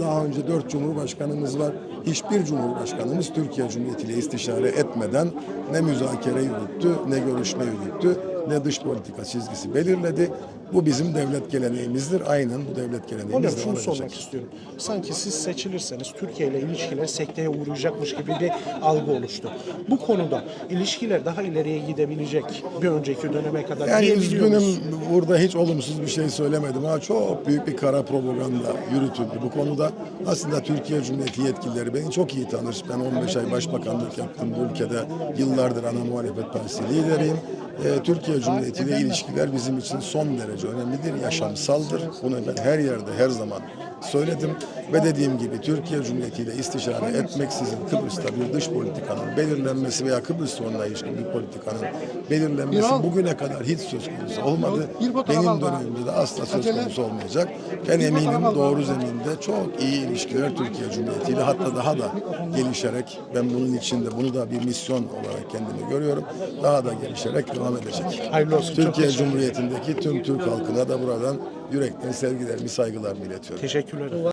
Daha önce dört cumhurbaşkanımız var. Hiçbir cumhurbaşkanımız Türkiye Cumhuriyeti ile istişare etmeden ne müzakere yürüttü, ne görüşme yürüttü, ne dış politika çizgisi belirledi. Bu bizim devlet geleneğimizdir. Aynen bu devlet Hocam geleneğimiz şunu devam sormak istiyorum. Sanki siz seçilirseniz Türkiye ile ilişkiler sekteye uğrayacakmış gibi bir algı oluştu. Bu konuda ilişkiler daha ileriye gidebilecek bir önceki döneme kadar Yani üzgünüm burada hiç olumsuz bir şey söylemedim ama çok büyük bir kara propaganda yürütüldü bu konuda. Aslında Türkiye Cumhuriyeti yetkilileri beni çok iyi tanır. Ben 15 ay başbakanlık yaptım bu ülkede. Yıllardır ana muhalefet partisi lideriyim. Ee, Türkiye Cumhuriyeti ile ilişkiler bizim için son derece önemlidir, yaşamsaldır. Bunu ben her yerde her zaman söyledim ve dediğim gibi Türkiye Cumhuriyeti ile istişare etmeksizin Kıbrıs'ta bir dış politikanın belirlenmesi veya Kıbrıs sorununa ilişkin bir politikanın belirlenmesi bugüne kadar hiç söz konusu olmadı. Benim dönemimde de asla söz konusu olmayacak. Ben eminim doğru zeminde çok iyi ilişkiler Türkiye Cumhuriyeti ile hatta daha da gelişerek ben bunun içinde bunu da bir misyon olarak kendimi görüyorum. Daha da gelişerek devam edecek. Hayırlı olsun. Türkiye Cumhuriyeti'ndeki tüm Türk halkına da buradan yürekten sevgilerimi, saygılarımı iletiyorum. Teşekkürler.